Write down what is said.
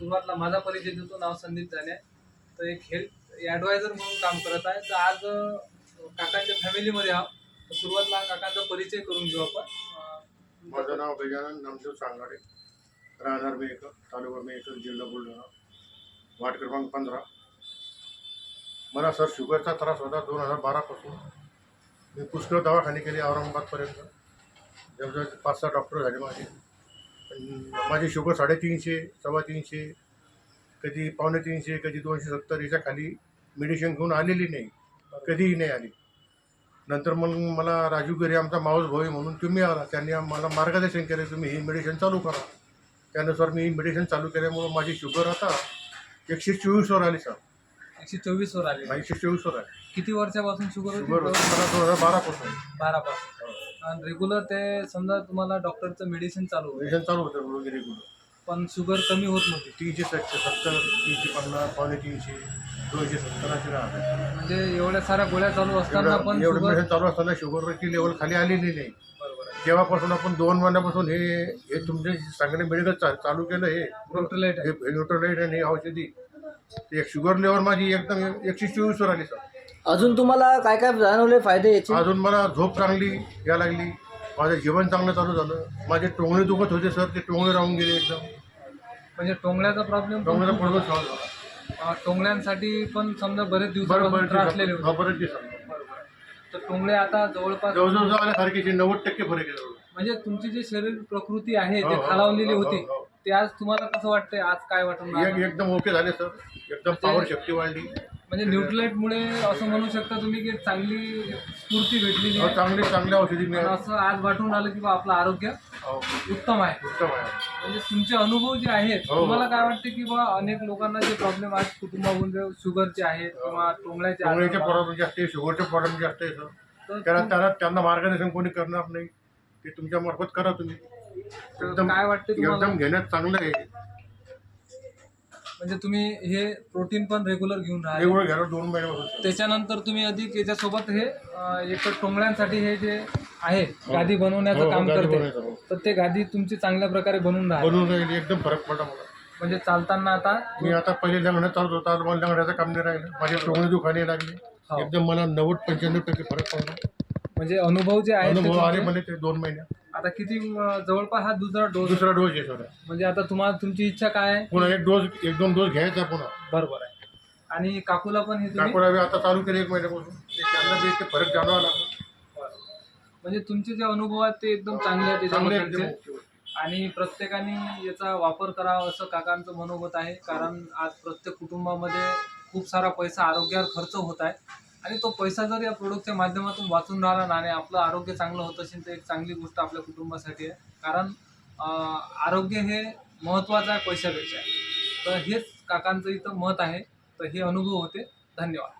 सुरुवातला माझा परिचय देतो नाव संदीप जाने. तर एक हेल्थ ॲडवायझर म्हणून काम करत आहे. तर आज काकांच्या फॅमिलीमध्ये आहोत. तर सुरुवातला काकांचा परिचय करून घेऊ आपण. माझं नाव गजानन नामदेव सांगाडे. राहणार मेकर तालुका मेकर जिल्हा बुलढाणा. वार्ड क्रमांक पंधरा. मला सर शुगरचा त्रास होता दोन हजार बारापासून. मी पुष्कळ दवाखाने केले औरंगाबादपर्यंत. जवळजवळ पाच सहा डॉक्टर झाले माझे. माझी शुगर साडेतीनशे सव्वा तीनशे कधी पावणे तीनशे कधी दोनशे सत्तर याच्या खाली मेडिसिन घेऊन आलेली नाही. कधीही नाही आली. नंतर मग मला राजू गिरे आमचा माऊस भाऊ आहे म्हणून तुम्ही आला. त्यांनी मला मार्गदर्शन केलं तुम्ही ही मेडिसिन चालू करा. त्यानुसार मी ही मेडिसिन चालू केल्यामुळं माझी शुगर आता एकशे चोवीसवर आली सर एकशे चोवीस वर आले. एकशे चोवीसवर आहे किती वर्षापासून शुगर शुगर मला दोन हजार बारापासून. बारा पासून आणि रेग्युलर ते समजा तुम्हाला डॉक्टरचं मेडिसिन चालू होतं. मेडिसिन चालू होतं वगैरे गुरु पण शुगर कमी होत नव्हती. तीनशे सत्तर सत्तर तीनशे पन्नास पावणे तीनशे दोनशे सत्तर अशी राहते म्हणजे एवढ्या साऱ्या गोळ्या चालू असताना पण एवढं शुगर चालू असताना शुगरची लेवल खाली आलेली नाही. बरोबर आहे. जेव्हापासून आपण दोन महिन्यापासून हे हे तुमचे चांगले मेडिकल चा चालू केलं हे. आहे. हे न्यूट्रलाइट आणि हे औषधी. ते शुगर लेवल माझी एकदम एकशे चोवीसवर आली सर. अजून तुम्हाला काय काय जाणवले फायदे याचे? अजून मला झोप चांगली या लागली. माझं जेवण चांगलं चालू झालं. माझे टोंगळे दुखत होते सर. ते टोंगळे राहून गेले एकदम. म्हणजे टोंगल्याचा प्रॉब्लेम टोंगळ्याचा प्रॉब्लेम सॉल्व्ह झाला. टोंगल्यांसाठी पण समजा बरेच बरं दिवसापासून त्रासलेले बरं होते. बरेच आहे. तर टोंगळे आता जवळपास जवळजवळ आल्यासारखीचे नव्वद टक्के फरक आहे जवळ. म्हणजे तुमची जी शरीर प्रकृती आहे हो, ते हो, खालावलेली हो, हो, होती हो. ते आज तुम्हाला कसं वाटतंय? आज काय वाटून एक राहिलं? एकदम ओके झाले सर. एकदम पॉवर शक्ती वाढली. म्हणजे न्यूट्रलाइट मुळे असं म्हणू शकता तुम्ही की चांगली स्फूर्ती भेटलेली हो, आहे चांगली चांगली औषधी मिळाली असं आज वाटून आलं की बा आपलं आरोग्य हो, उत्तम आहे. उत्तम आहे. म्हणजे तुमचे अनुभव जे आहेत हो. तुम्हाला काय वाटते की बा अनेक लोकांना जे प्रॉब्लेम आज कुटुंबामध्ये शुगरचे आहेत किंवा टोंगळ्याचे प्रॉब्लेम जास्त आहे शुगरचे प्रॉब्लेम जास्त आहे सर तर त्याला त्याला त्यांना मार्गदर्शन कोणी करणार नाही. ते तुमच्या मार्फत करा तुम्ही. एकदम काय वाटते तुम्हाला? एकदम घेण्यात चांगलं आहे. म्हणजे तुम्ही हे प्रोटीन पण रेग्युलर घेऊन एवढं घ्यायला दोन महिन्यापासून त्याच्यानंतर तुम्ही अधिक याच्यासोबत हे अं, एक टोंगळ्यांसाठी हे जे आहे गादी हो, बनवण्याचं हो, काम गादी करते. बनवायचं, हो. तर ते गादी तुमची चांगल्या प्रकारे बनवून राहील. बनवून राहिली एकदम फरक पडला मला. म्हणजे चालताना आता मी आता पहिले लंगण्यात चालत होता आता मला लंगण्याचं काम नाही राहिलं. माझे टोंगणे दुखाने लागले. हो. एकदम मला नव्वद पंच्याण्णव टक्के फरक पडला. म्हणजे अनुभव जे आहे अनुभव आले मला ते दोन महिन्यात. आता किती अं, जवळपास हा दुसरा डोस दुसरा डोस आहे सर म्हणजे आता तुम्हाला तुमची इच्छा काय आहे? पुन्हा एक डोस एक दोन डोस घ्यायचा पुन्हा. बरोबर आहे. आणि काकूला पण हे तुम्ही काकोडा आता चालू केले एक महिन्यापासून. ते त्यांना बी ते फरक जाणवा लागला म्हणजे तुमचे जे अनुभव आहेत ते एकदम चांगले आहेत चांगले त्याच्याबद्दलचे आणि प्रत्येकाने याचा वापर करावा असं काकांचं मनोगत आहे. कारण आज प्रत्येक कुटुंबामध्ये खूप सारा पैसा आरोग्यावर खर्च होत आहे. आणि तो पैसा जर या प्रोडक्टच्या माध्यमातून वाचून राहिला ना आणि आपलं आरोग्य चांगलं होत असेल तर एक चांगली गोष्ट आपल्या कुटुंबासाठी आहे. कारण आरोग्य हे महत्त्वाचं आहे. पैशापेक्षा तर हेच काकांचं इथं मत आहे. तर हे अनुभव होते. धन्यवाद.